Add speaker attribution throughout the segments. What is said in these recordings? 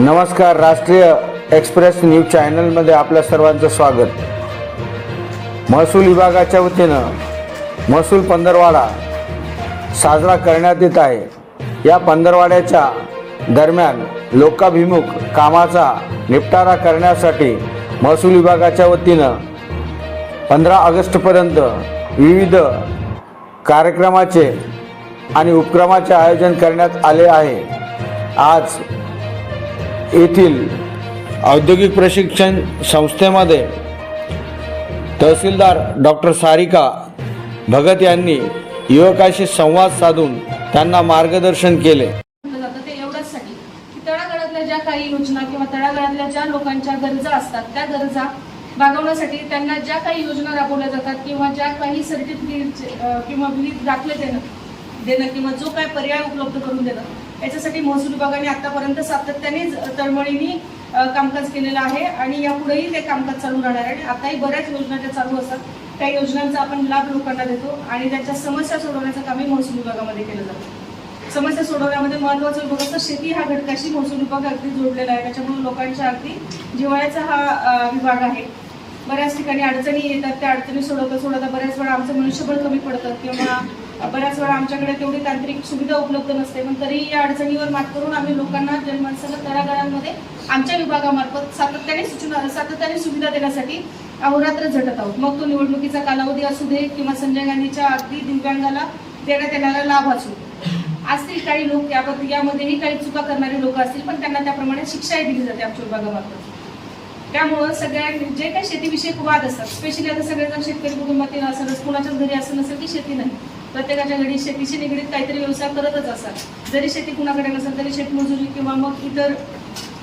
Speaker 1: नमस्कार राष्ट्रीय express news चॅनलमध्ये आपल्या सर्वांचं स्वागत. महसूल विभागाच्या वतीनं महसूल पंधरवाडा साजरा करण्यात येत आहे. या पंधरवाड्याच्या दरम्यान लोकाभिमुख कामाचा निपटारा करण्यासाठी महसूल विभागाच्या वतीनं पंधरा ऑगस्टपर्यंत विविध कार्यक्रमाचे आणि उपक्रमाचे आयोजन करण्यात आले आहे. आज येथील औद्योगिक प्रशिक्षण संस्थेमध्ये तहसीलदार डॉक्टर सारिका भगत यांनी युवकाशी संवाद साधून त्यांना मार्गदर्शन केले.
Speaker 2: जातं ते तळागाळातल्या ज्या काही योजना किंवा तळागाळातल्या ज्या लोकांच्या गरजा असतात त्या गरजा भागवण्यासाठी त्यांना ज्या काही योजना राबवल्या जातात किंवा ज्या काही सर्टिफिकेट किंवा दाखले देणं देणं किंवा जो काय पर्याय उपलब्ध करून देणं याच्यासाठी महसूल विभागाने आतापर्यंत सातत्याने ज- तळमळीने कामकाज केलेलं आहे आणि यापुढेही ते कामकाज चालू राहणार आहे. आणि आताही बऱ्याच योजना ज्या चालू असतात त्या योजनांचा आपण लाभ लोकांना देतो आणि त्यांच्या समस्या सोडवण्याचं कामही महसूल विभागामध्ये केलं जातं. समस्या सोडवण्यामध्ये महत्वाचं विभाग असतं शेती हा घटकाशी महसूल विभाग अगदी जोडलेला आहे. त्याच्यामुळे लोकांच्या अगदी जिव्हाळ्याचा हा विभाग आहे. बऱ्याच ठिकाणी अडचणी येतात त्या अडचणी सोडवता सोडवता बऱ्याच वेळा आमचं मनुष्यबळ कमी पडतं किंवा बऱ्याच वेळा आमच्याकडे तेवढी तांत्रिक सुविधा उपलब्ध नसते पण तरी या अडचणीवर मात करून आम्ही लोकांना जनमानसाला तळागाळांमध्ये आमच्या विभागामार्फत सातत्याने सूचना सातत्याने सुविधा देण्यासाठी अहोरात्र झटत आहोत. मग तो निवडणुकीचा कालावधी असू दे किंवा संजय गांधीच्या अगदी दिव्यांगाला देण्यात येणारा लाभ असू असतील काही लोक याबद्दल यामध्येही काही चुका करणारे लोक असतील पण त्यांना त्याप्रमाणे शिक्षाही दिली जाते आमच्या विभागामार्फत. त्यामुळं सगळ्या जे काही शेतीविषयक वाद असतात स्पेशली आता सगळेजण शेतकरी कुटुंबातील असं कुणाच्याच घरी असं नसेल की शेती नाही. प्रत्येकाच्या घरी शेतीशी निगडीत काहीतरी व्यवसाय करतच असतात. जरी शेती कुणाकडे नसेल तरी शेतमजुरी किंवा मग इतर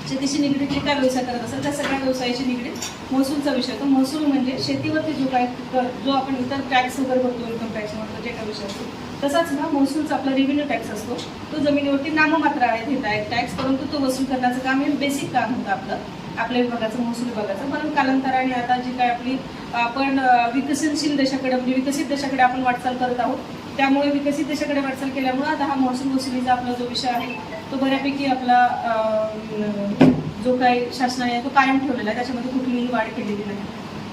Speaker 2: शेतीशी निगडीत जे काय व्यवसाय करत असेल त्या सगळ्या व्यवसायाशी निगडीत महसूलचा विषय. तो महसूल म्हणजे शेतीवरती जो काय कर जो आपण इतर टॅक्स वगैरे भरतो इन्कम टॅक्स म्हणतो जे काय विषय असतो तसाच ना महसूलचा आपला रेव्हेन्यू टॅक्स असतो. तो जमिनीवरती नाममात्र आहे घेता आहे. टॅक्स परंतु तो वसूल करण्याचं काम हे बेसिक काम होतं आपलं. आपल्या विभागाचं महसूल विभागाचं. पण कालांतराने आता जी काय आपली आपण विकसनशील देशाकडे म्हणजे विकसित देशाकडे आपण वाटचाल करत आहोत त्यामुळे विकसित देशाकडे वाटचाल केल्यामुळे आता हा महसूल वसुलीचा आपला जो विषय आहे तो बऱ्यापैकी आपला जो काही शासनाने आहे तो कायम ठेवलेला आहे. त्याच्यामध्ये कुठलीही वाढ केलेली नाही.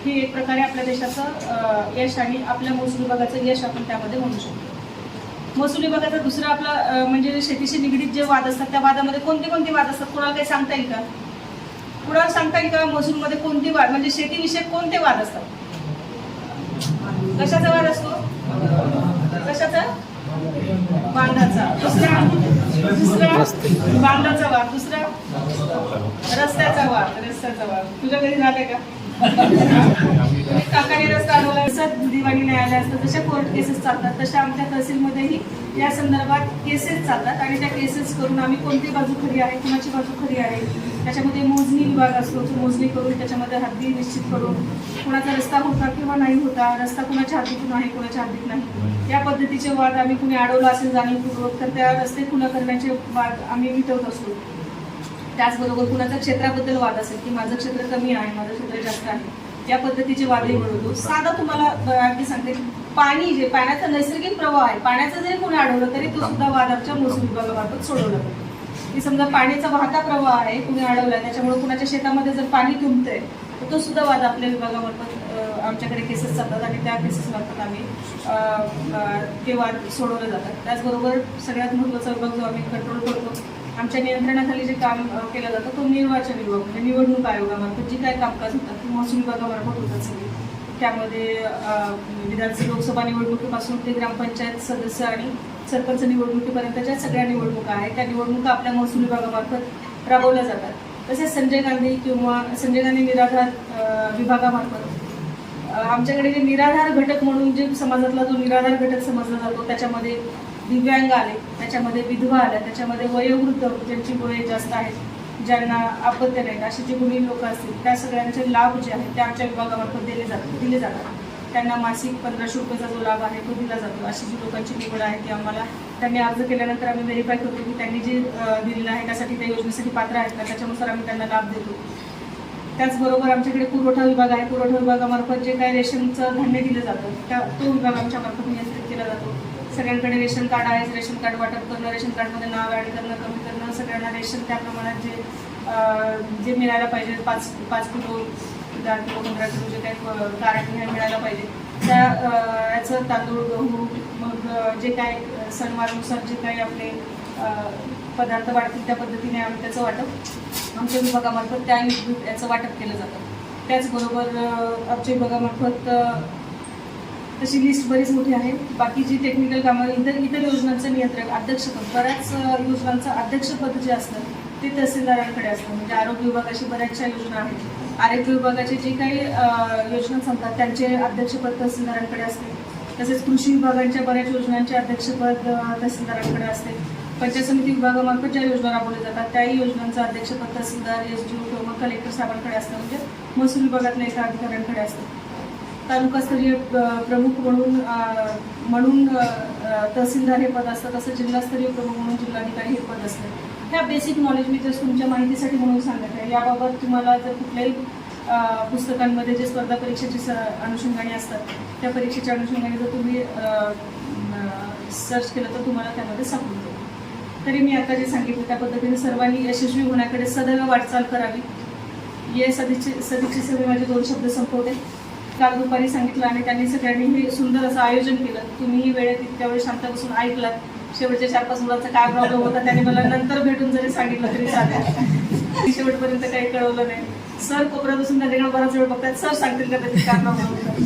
Speaker 2: ही एक प्रकारे आपल्या देशाचं यश आणि आपल्या महसूल विभागाचं यश आपण त्यामध्ये म्हणू शकतो. महसूल विभागाचा दुसरा आपला म्हणजे शेतीशी निगडीत जे वाद असतात त्या वादामध्ये कोणते कोणते वाद असतात? कोणाला काही सांगता येईल का? कुणाला सांगता येईल का? महसूलमध्ये कोणते वाद म्हणजे शेतीविषयक कोणते वाद असतात? कशाचा वार असतो? कशाचा? बांधाचा. दुसरा? दुसरा? बांधाचा वार दुसरा? रस्त्याचा वार रस्त्याचा वार तुझ्या घरी झालाय का? काकाने रस्ता आणला जसं दिवाणी न्यायालय असतं. जशा कोर्ट केसेस चालतात. तशा आमच्या तहसीलमध्येही या संदर्भात केसेस चालतात. आणि त्या केसेस करून आम्ही कोणती बाजू खरी आहे कुणाची बाजू खरी आहे त्याच्यामध्ये मोजणी विभाग असतो तो मोजणी करून त्याच्यामध्ये हद्दी निश्चित करून कुणाचा रस्ता होता किंवा नाही होता रस्ता कुणाच्या हद्दीतून आहे कुणाच्या हद्दीत नाही. या पद्धतीचे वाद आम्ही कुणी अडवला असेल जाणीवपूर्वक तर त्या रस्ते खुला करण्याचे वाद आम्ही मिटवत असतो. त्याचबरोबर कुणाच्या क्षेत्राबद्दल वाद असेल की माझं क्षेत्र कमी आहे माझं क्षेत्र जास्त आहे या पद्धतीचे वादही मिळवतो साधा तुम्हाला अगदी सांगते पाणी जे पाण्याचा नैसर्गिक प्रवाह आहे पाण्याचं जरी कोणी अडवलं तरी तो सुद्धा वाद आमच्या महसूल विभागामार्फत सोडवला जातो. की समजा पाण्याचा वाहता प्रवाह आहे कुणी अडवला त्याच्यामुळे कुणाच्या शेतामध्ये जर पाणी तुंबतंय तर तो सुद्धा वाद आपल्या विभागामार्फत आमच्याकडे केसेस चालतात आणि त्या केसेस मार्फत आम्ही ते वाद सोडवले जातात. त्याचबरोबर सगळ्यात महत्त्वाचा विभाग जो आम्ही कंट्रोल करतो आमच्या नियंत्रणाखाली जे काम केलं जातं तो निर्वाचन विभाग म्हणजे निवडणूक आयोगामार्फत जी काय कामकाज होतात ती महसूल विभागामार्फत होतात सगळी. त्यामध्ये विधानसभा लोकसभा निवडणुकीपासून ते ग्रामपंचायत सदस्य आणि सरपंच निवडणुकीपर्यंतच्या सगळ्या निवडणुका आहेत. त्या निवडणुका आपल्या महसूल विभागामार्फत राबवल्या जातात. तसेच संजय गांधी किंवा संजय गांधी निराधार विभागामार्फत आमच्याकडे जे निराधार घटक म्हणून जे समाजातला जो निराधार घटक समजला जातो त्याच्यामध्ये दिव्यांग आले त्याच्यामध्ये विधवा आल्या त्याच्यामध्ये वयोवृद्ध ज्यांची वय जास्त आहेत ज्यांना अपत्य नाहीत असे जे गुणी लोक असतील त्या सगळ्यांचे लाभ जे आहेत ते आमच्या विभागामार्फत दिले जातात दिले जातात. त्यांना मासिक पंधराशे रुपयाचा जो लाभ आहे तो दिला जातो. अशी जी लोकांची निवड आहे ती आम्हाला त्यांनी अर्ज केल्यानंतर आम्ही व्हेरीफाय करतो की त्यांनी जे दिलेलं आहे त्यासाठी त्या योजनेसाठी पात्र आहेत का? त्याच्यानुसार आम्ही त्यांना लाभ देतो. त्याचबरोबर आमच्याकडे पुरवठा विभाग आहे. पुरवठा विभागामार्फत जे काही रेशनचं धान्य दिलं जातं त्या तो विभाग आमच्यामार्फत नियंत्रित केला जातो. सगळ्यांकडे रेशन कार्ड आहे रेशन कार्ड वाटप करणं रेशन कार्डमध्ये नाव ॲड करणं कमी करणं सगळ्यांना रेशन त्या प्रमाणात जे जे मिळायला पाहिजे पाच पाच किलो दहा किलो पंधरा किलो जे काही कारण हे मिळायला पाहिजे. त्या याचं तांदूळ गहू मग जे काय सणवारानुसार जे काही आपले पदार्थ वाढतील त्या पद्धतीने आम्ही त्याचं वाटप आमच्या विभागामार्फत त्या याचं वाटप केलं जातं. त्याचबरोबर आमच्या विभागामार्फत तशी लिस्ट बरीच मोठी आहे. बाकी जी टेक्निकल कामं इतर इतर योजनांचं नियंत्रण अध्यक्षपद बऱ्याच योजनांचं अध्यक्षपद जे असतं ते तहसीलदारांकडे असतं. म्हणजे आरोग्य विभागाची बऱ्याचशा योजना आहेत. आरोग्य विभागाचे जे काही योजना सांगतात त्यांचे अध्यक्षपद तहसीलदारांकडे असते. तसेच कृषी विभागांच्या बऱ्याच योजनांचे अध्यक्षपद तहसीलदारांकडे असते. पंचायत समिती विभागामार्फत ज्या योजना राबवल्या जातात त्याही योजनांचं अध्यक्षपद तहसीलदार एस डी किंवा कलेक्टर साहेबांकडे असतं. म्हणजे महसूल विभागातल्या एका अधिकाऱ्यांकडे असतं. तालुकास्तरीय प्रमुख म्हणून म्हणून तहसीलदार हे पद असतं तसं जिल्हास्तरीय प्रमुख म्हणून जिल्हाधिकारी हे पद असतं. ह्या बेसिक नॉलेज मी जस्ट तुमच्या माहितीसाठी म्हणून सांगत आहे. याबाबत तुम्हाला जर कुठल्याही पुस्तकांमध्ये जे स्पर्धा परीक्षेची स अनुषंगाने असतात त्या परीक्षेच्या अनुषंगाने जर तुम्ही सर्च केलं तर तुम्हाला त्यामध्ये सापडून जाईल. तरी मी आता जे सांगितलं त्या पद्धतीने सर्वांनी यशस्वी होण्याकडे सदैव वाटचाल करावी. ये सदिच्छे सदिच्छे सभे माझे दोन शब्द संपवते. काल दुपारी सांगितलं आणि त्यांनी सगळ्यांनी हे सुंदर असं आयोजन केलं. तुम्हीही वेळेत इतक्या वेळ शांत बसून ऐकलात. शेवटच्या चार पाच मुलांचा काय प्रॉब्लेम होता त्यांनी मला नंतर भेटून जरी सांगितलं तरी चालेल. शेवटपर्यंत काही कळवलं नाही. सर कोपऱ्यात बसून त्यांच्याकडे बराच वेळ बघतात सर सांगतील का त्याची काय प्रॉब्लेम होता